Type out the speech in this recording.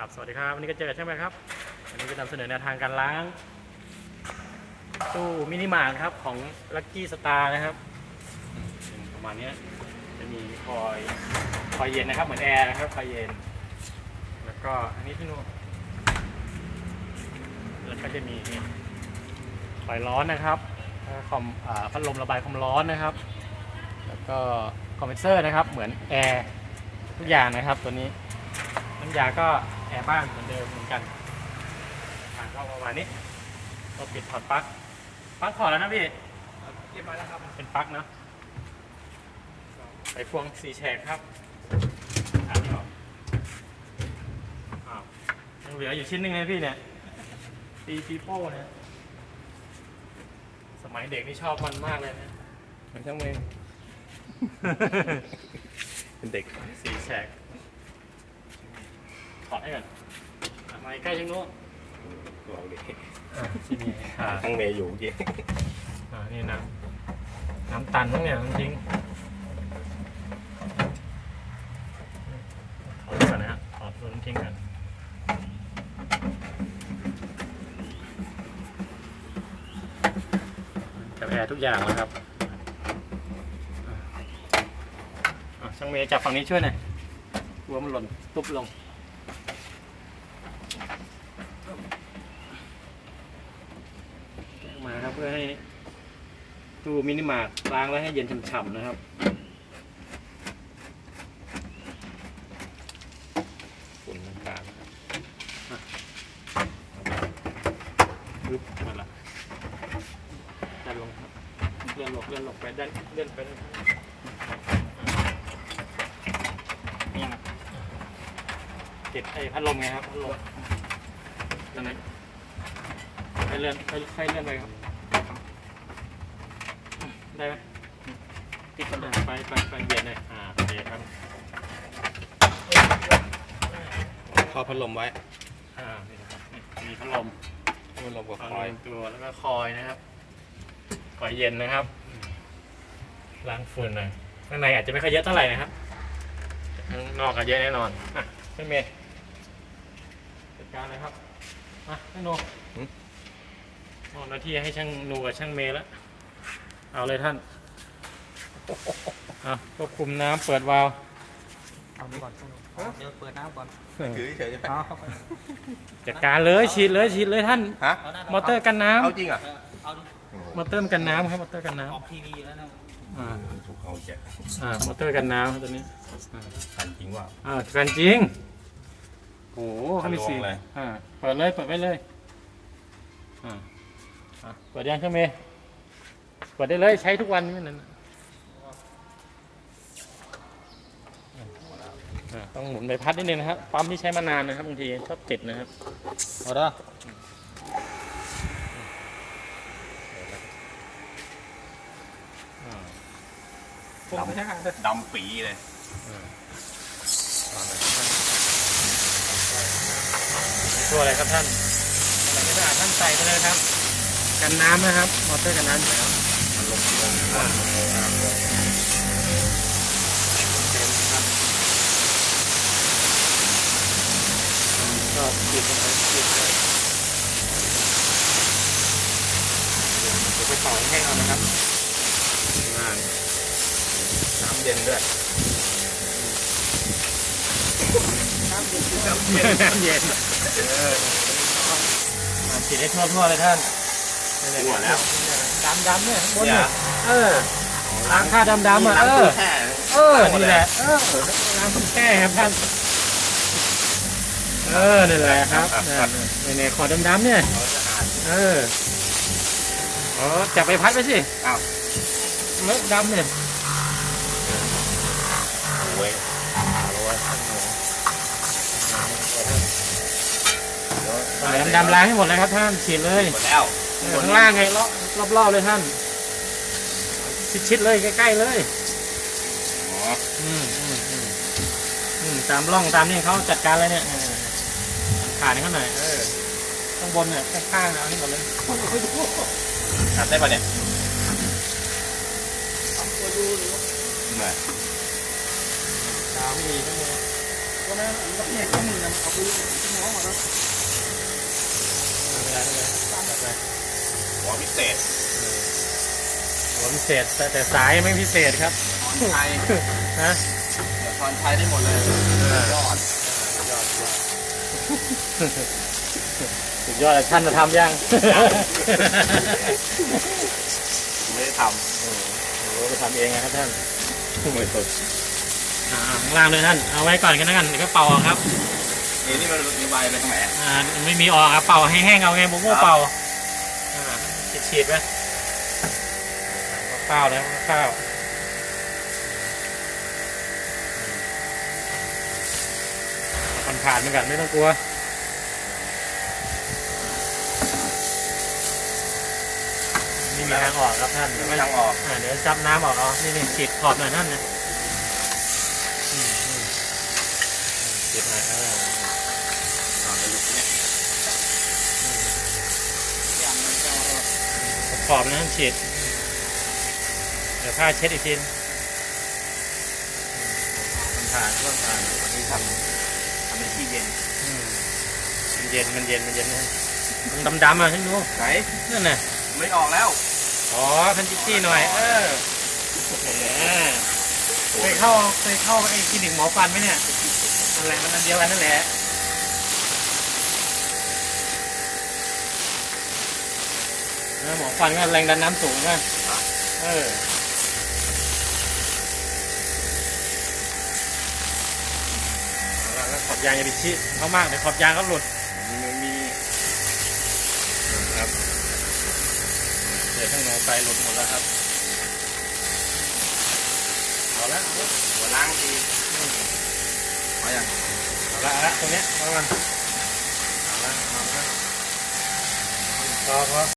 ครับสวัสดีครับวันนี้ก็เจอกันใช่ไหมครับวันนี้จะนำเสนอแนวทางการล้าง ตู้มินิมาร์ทครับของ Lucky Star นะครับประมาณนี้จะมีคอยคอยเย็นนะครับเหมือนแอร์นะครับคอยเย็น แล้วก็อันนี้ที่นู่นแล้วก็จะมีคอยร้อนนะครับคอมอพัดลมระบายความร้อนนะครับ แล้วก็คอมเพรสเซอร์นะครับเหมือนแอร์ทุกอย่างนะครับตัวนี้น้ำยาก็ ร์บ้านเหมือนเดิมเหมือนกันอ่าก็ประมาณนี้ก็ปิดถอดปลั๊กปลั๊กถอดแล้วนะพี่เรียบร้อยแล้วครับเป็นปลั๊กเนาะไปพวงสีแฉกครับอ่านไม่ออกอ้าวยังเหลืออยู่ชิ้นหนึ่งเลยพี่เนี่ยตีปีโป้เนี่ยสมัยเด็กนี่ชอบมันมากเลยนะมันช่างมือเป็นเด็กสีแฉกถ อดให้ก่อนอะมาใกล้ช่างโน้นลองดิอะที่นี่อ่าทั้งเมย์อยู่เมื่อกี้อ่านี่น้ำน้ำตันทั้งเนี่ยจริงถอดก่อนนะฮะถอดตัวน้ำทิ้งก่อนจับแอร์ทุกอย่างแล้วครับอะอะช่างเมย์จับฝั่งนี้ช่วยหน่อยกลัวมันหล่นตุ๊บลง มาครับ เพื่อให้ตู้มินิมาร์ทล้างแล้วให้เย็นฉ่ำๆนะครับฝุ่นต่างปึ๊บมาละดันลงครับเลื่อนลงเลื่อนลงไปดันเลื่อนไปด้านข้างนี่นะติดไอ้พัดลมไงครับพัดลมตรงนั้น ให้เลื่อนให้ให้เลื่อนไปครับ ได้ไหมติดกันเลยไปไปไปเบียดเลยอ่าเบียดครับๆเข้าพัดลมไว้ อ่านี่นะครับนี่มีพัดลมพัดลมกับคคออยยตัวแล้วก็คอยนะครับคอยเย็นนะครับล้างฝุ่นหน่อยข้างในอาจจะไม่ค่อยเยอะเท่าไหร่นะครับข้างนอกก็เยอะแน่นอนอะพี่เมย์จัดการเลยครับมาช่างโนมอบ หน้าที่ให้ช่างนูกับช่างเมย์แล้ว เอาเลยท่านอะควบคุมน้ำเปิดวาล์วเอานี้ก่อนเดี๋ยวเปิดน้ำก่อนถือเฉยๆใช่ไหมเอาจัดการเลยฉีดเลยฉีดเลยท่าน ฮะเอาหน้ามอเตอร์กันน้ำเอาจริงอะเอาดิมอเตอร์มันกันน้ำครับมอเตอร์กันน้ออกทีวีแล้วนะำอ่าถูกเอาแกะอ่ามอเตอร์กันน้ำครับตัวนี้อ่าทันจริงว่า อ่ากันจริงโอ้โหเขามีสีลงเลย อ่าเปิดเลยเปิดไว้เลยอ่า อะเปิดยังเครื่องเมย์เปิดได้เลยใช้ทุกวันนี่นั่นน่ะอ่าต้องหมุนใบพัดนิดนึงนะครับ ปั๊มที่ใช้มานานนะครับบางทีชอบติดนะครับเอาเด้ออ่าผมไม่ใช่ค่ะดำปีเลย ตัวอะไรครับท่านตัวไหนก็ได้ท่านใส่ไปเลยครับ กันน้ำนะครับมอเตอร์กันน้ำอยู่แล้วอ่าก็ปิดลงไปปิดเลยเดี๋ยวไปต่อให้แห้งเอานะครับอ่าน้ำเย็นด้วยน้ำเย็นน้ำเย็นเออมาปิดให้ทั่วๆเลยท่าน หัวแล้วดำดำเนี่ยข้างบนเนี่ยเนี่ยเออล้างค่าดำๆอะเออแค่เออนี่แหละเออน้ำมันแค่ครับท่านเออนี่แหละครับเนี่ยเนี่ยขอดำๆเนี่ยเอออ๋อจับไปพัดไปสิอ้าวเลอะดำเนี่ยโอ้ยปล่อยดำๆล้างให้หมดเลยครับท่านฉีดเลยหมดแล้ว ข้างล่างไงรอบรอบๆเลยท่านชิดๆเลยใกล้ๆเลยอ๋ออืมอืมอืมอืมตามร่องตามนี่เขาจัดการเลยเนี่ยขาดให้เขาหน่อยเออข้างบนเนี่ยข้างๆเอาให้หมดเลยทำได้ปะเนี่ยไม่ดาไม่ดีทั้งหมดก็นะแล้วเนี่ยเครื่องมือนะมันเอาไปน้องหมดแล้วไม่เป็นไรไป หัวพิเศษหัวพิเศษแต่แต่สายไม่พิเศษครับตอนไทยนะเดี๋ยวตอนไทยได้หมดเลยอ่ายอดสุดยอดเลยท่านจะทำยังไม่ได้ทโอ้โหไปทำเองนะครับท่านำไม่สุดอ่าข้างล่างเลยท่าน เอาไว้ก่อนกันแล้วกันเดี๋ยวก็เป่าเอาครับนี่นี่มันระบายอะไรตรงไหนอ่าไม่มีออกครับเป่าให้แห้งเอาไงโมโม่เป่าอ่า ฉีดฉีดๆไปข้าวๆแล้วข้าวผ่านผ่านๆเหมือนกันไม่ต้องกลัวนี่มีทางออกครับท่านไม่ทางออกอ่าเดี๋ยวจับน้ำออกเอานี่นี่ฉีดขอบหน่อยท่านนะอืมอืมฉีดหน่อยอ่า อ่าเป็นแบบนี้ ขอบนะท่านฉีด เดี๋ยวผ้าเช็ดอีกทีนมันผ่านมันผ่านอันนี้ทำทำในที่เย็นอืมมันเย็นมันเย็นมันเย็นนะดำดำๆอะท่านดูไหนนั่นน่ะไม่ออกแล้ว อ๋อท่านจี้ๆหน่อย เออแหมเคยเข้าเคยเข้าไอ้คลินิกหมอฟันไหมเนี่ยนั่นแหละมันอันเดียวกันนั่นแหละ เออหมอฟันก็แรงดันน้ำสูงนะเออแล้วขอบยางอย่าไปชี้เขามากเดี๋ยวขอบยางก็หลุดมีมีครับเลยข้างในไฟหลุดหมดแล้วครับเอาละเอาละหัวล้างทีอืมพอยังเอาละเอาละตรงเนี้ยเอาละเอาละเอาละพอพอ